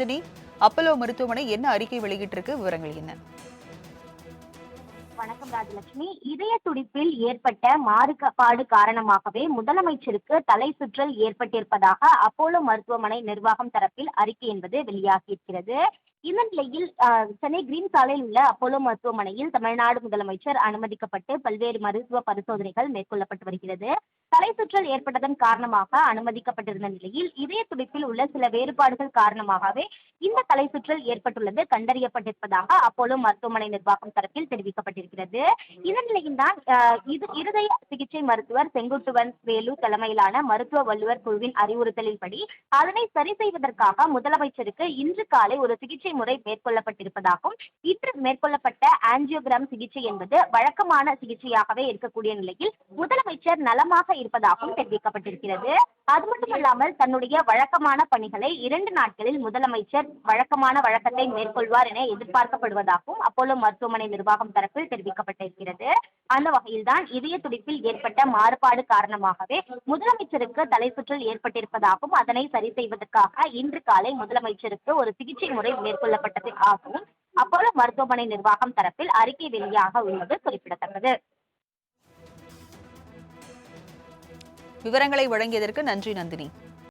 Nandini Apollo மருத்துவமனை என்ன அறிக்கை வெளியிட்டிருக்கு? விவரங்கள் என்ன? வணக்கம் ராஜலட்சுமி. இதய துடிப்பில் ஏற்பட்ட மாறுபாடு காரணமாகவே முதலமைச்சருக்கு தலை சுற்றல் ஏற்பட்டிருப்பதாக அப்போலோ மருத்துவமனை நிர்வாகம் தரப்பில் அறிக்கை என்பது வெளியாகியிருக்கிறது. இந்த நிலையில் சென்னை கிரீன் சாலையில் உள்ள அப்போலோ மருத்துவமனையில் தமிழ்நாடு முதலமைச்சர் அனுமதிக்கப்பட்டு பல்வேறு மருத்துவ பரிசோதனைகள் மேற்கொள்ளப்பட்டு வருகிறது. தலை சுற்றல் ஏற்பட்டதன் காரணமாக அனுமதிக்கப்பட்டிருந்த நிலையில் இதய துடிப்பில் உள்ள சில வேறுபாடுகள் காரணமாகவே இந்த தலை சுற்றல் ஏற்பட்டுள்ளது கண்டறியப்பட்டிருப்பதாக அப்போலோ மருத்துவமனை நிர்வாகம் தரப்பில் தெரிவிக்கப்பட்டிருக்கிறது. இந்த நிலையில்தான் இது இருதய சிகிச்சை மருத்துவர் செங்குட்டுவன் வேலு தலைமையிலான மருத்துவ வல்லுவர் குழுவின் அறிவுறுத்தலின்படி அதனை சரி செய்வதற்காக முதலமைச்சருக்கு இன்று காலை ஒரு சிகிச்சை முறை மேற்கொள்ளப்பட்டிருப்பதாகவும் இன்று மேற்கொள்ளப்பட்ட ஆஞ்சியோகிராம் சிகிச்சை என்பது வழக்கமான சிகிச்சையாகவே இருக்கக்கூடிய நிலையில் முதலமைச்சர் நலமாக இருப்பதாகவும் தெரிவிக்கப்பட்டிருக்கிறது. அது மட்டுமல்லாமல் தன்னுடைய வழக்கமான பணிகளை இரண்டு நாட்களில் முதலமைச்சர் வழக்கமான வழக்கத்தை மேற்கொள்வார் என எதிர்பார்க்கப்படுவதாகவும் அப்போலோ மருத்துவமனை நிர்வாகம் தரப்பில் தெரிவிக்கப்பட்டிருக்கிறது. அந்த வகையில்தான் இதய துடிப்பில் ஏற்பட்ட மாறுபாடு காரணமாகவே முதலமைச்சருக்கு தலை சுற்றல் ஏற்பட்டிருப்பதாகவும் அதனை சரி செய்வதற்காக இன்று காலை முதலமைச்சருக்கு ஒரு சிகிச்சை முறை மேற்கொள்ளப்பட்டது ஆகவும் அப்போலோ மருத்துவமனை நிர்வாகம் தரப்பில் அறிக்கை வெளியாக உள்ளது குறிப்பிடத்தக்கது. விவரங்களை வழங்கியதற்கு நன்றி நந்தினி.